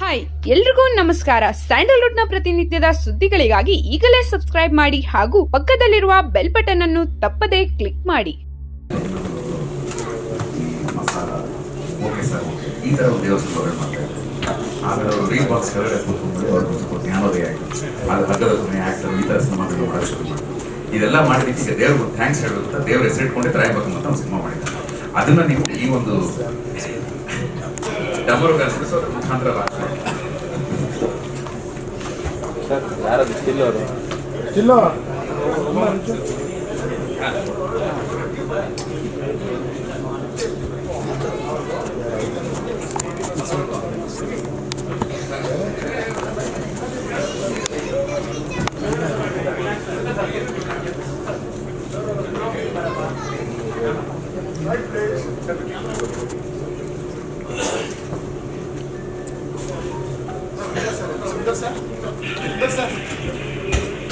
Hi ಎಲ್ರಿಗೂ ನಮಸ್ಕಾರ. ಸ್ಯಾಂಡಲ್ವುಡ್ನ ಪ್ರತಿನಿತ್ಯದ ಸುದ್ದಿಗಳಿಗಾಗಿ ಈಗಲೇ ಸಬ್ಸ್ಕ್ರೈಬ್ ಮಾಡಿ ಹಾಗೂ ಪಕ್ಕದಲ್ಲಿರುವ ಬೆಲ್ ಬಟನ್ ಅನ್ನು ತಪ್ಪದೇ ಕ್ಲಿಕ್ ಮಾಡಿ. ಸಿನಿಮಾಗಳು ಮಾಡೋಕ್ಕೆ ಶುರು ಇದೆಲ್ಲ ಮಾಡಿದ್ದಕ್ಕೆ ಈಗ ದೇವ್ರಿಗೆ ಥ್ಯಾಂಕ್ಸ್ ಹೇಳೋದು ದೇವ್ರ ಹೆಸರಿಟ್ಕೊಂಡೇ ಇಟ್ಕೊಂಡೆ ತರ ಅಂತ ಒಂದು ಸಿನಿಮಾ ಮಾಡಿದ್ದಾರೆ. ಅದನ್ನ ನೀವು ಈ ಒಂದು ಡಮರು ಕಲಿಸೋದ್ರ ಮುಖಾಂತರ launch ಮಾಡಿ. ಸರ್ ಯಾರದು ಸ್ಟಿಲ್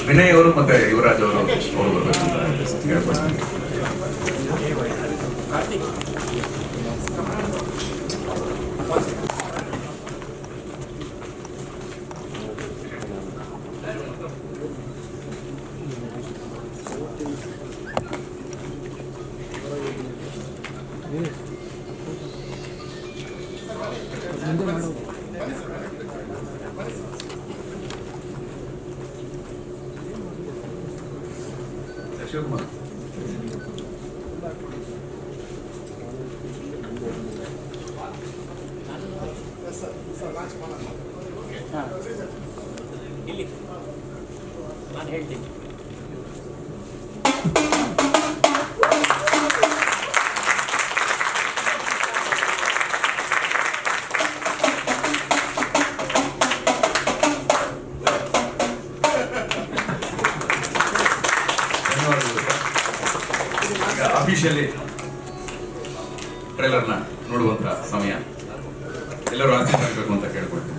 ವಿನಯ್ ಅವರು ಮತ್ತೆ ಯುವರಾಜ್ ಅವರು ಅವರು ಬರ್ಬೇಕು ಅಂತ ಕೇಳ್ಕೊಳ್ತೀನಿ ಶಿವಕುಮಾರ್ ನಾನು ಹೇಳ್ತೀನಿ ಅಫಿಷಿಯಲಿ ಟ್ರೈಲರ್ನ ನೋಡುವಂತ ಸಮಯ ಎಲ್ಲರೂ ಆಸಕ್ತಿ ಅಂತ ಕೇಳ್ಕೊಳ್ತೀನಿ